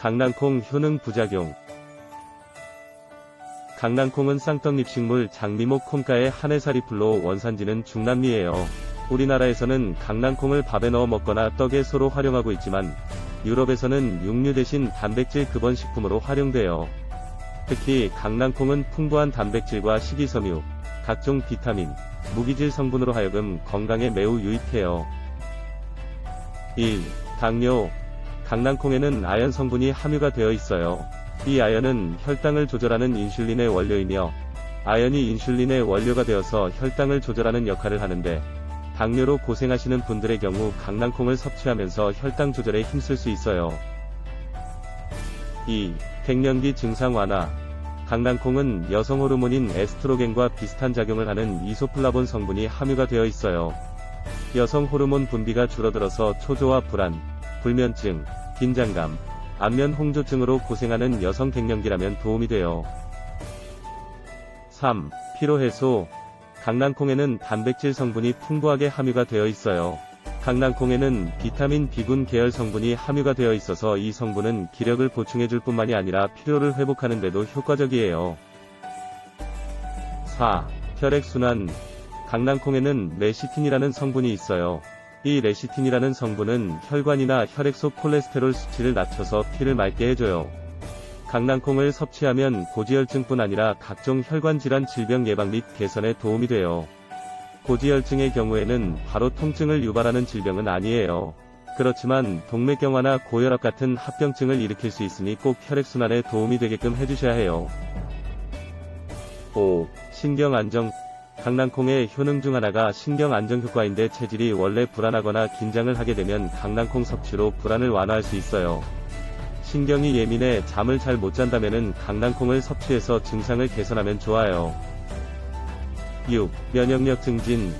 강낭콩 효능 부작용 강낭콩은 쌍떡잎 식물 장미목 콩가의 한 해살이 풀로 원산지는 중남미예요. 우리나라에서는 강낭콩을 밥에 넣어 먹거나 떡에 소로 활용하고 있지만 유럽에서는 육류 대신 단백질 급원 식품으로 활용돼요. 특히 강낭콩은 풍부한 단백질과 식이섬유, 각종 비타민, 무기질 성분으로 하여금 건강에 매우 유익해요. 1. 당뇨 강낭콩에는 아연 성분이 함유가 되어 있어요. 이 아연은 혈당을 조절하는 인슐린의 원료이며 아연이 인슐린의 원료가 되어서 혈당을 조절하는 역할을 하는데 당뇨로 고생하시는 분들의 경우 강낭콩을 섭취하면서 혈당 조절에 힘쓸 수 있어요. 2. 갱년기 증상 완화 강낭콩은 여성 호르몬인 에스트로겐과 비슷한 작용을 하는 이소플라본 성분이 함유가 되어 있어요. 여성 호르몬 분비가 줄어들어서 초조와 불안, 불면증, 긴장감, 안면 홍조증으로 고생하는 여성 갱년기라면 도움이 돼요. 3. 피로해소 강낭콩에는 단백질 성분이 풍부하게 함유가 되어 있어요. 강낭콩에는 비타민 B군 계열 성분이 함유가 되어 있어서 이 성분은 기력을 보충해줄 뿐만이 아니라 피로를 회복하는 데도 효과적이에요. 4. 혈액순환 강낭콩에는 레시틴이라는 성분이 있어요. 이 레시틴이라는 성분은 혈관이나 혈액 속 콜레스테롤 수치를 낮춰서 피를 맑게 해줘요. 강낭콩을 섭취하면 고지혈증뿐 아니라 각종 혈관 질환 질병 예방 및 개선에 도움이 돼요. 고지혈증의 경우에는 바로 통증을 유발하는 질병은 아니에요. 그렇지만 동맥경화나 고혈압 같은 합병증을 일으킬 수 있으니 꼭 혈액순환에 도움이 되게끔 해주셔야 해요. 5. 신경 안정 강낭콩의 효능 중 하나가 신경 안정 효과인데 체질이 원래 불안하거나 긴장을 하게 되면 강낭콩 섭취로 불안을 완화할 수 있어요. 신경이 예민해 잠을 잘 못 잔다면은 강낭콩을 섭취해서 증상을 개선하면 좋아요. 6. 면역력 증진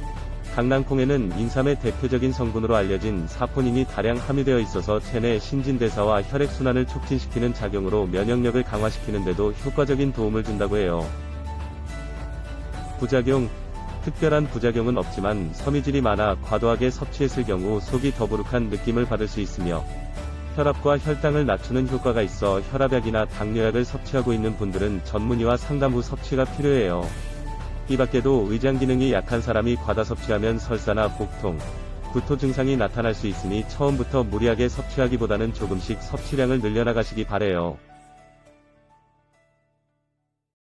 강낭콩에는 인삼의 대표적인 성분으로 알려진 사포닌이 다량 함유되어 있어서 체내 신진대사와 혈액순환을 촉진시키는 작용으로 면역력을 강화시키는 데도 효과적인 도움을 준다고 해요. 부작용 특별한 부작용은 없지만 섬유질이 많아 과도하게 섭취했을 경우 속이 더부룩한 느낌을 받을 수 있으며 혈압과 혈당을 낮추는 효과가 있어 혈압약이나 당뇨약을 섭취하고 있는 분들은 전문의와 상담 후 섭취가 필요해요. 이 밖에도 의장 기능이 약한 사람이 과다 섭취하면 설사나 복통, 구토 증상이 나타날 수 있으니 처음부터 무리하게 섭취하기보다는 조금씩 섭취량을 늘려나가시기 바래요.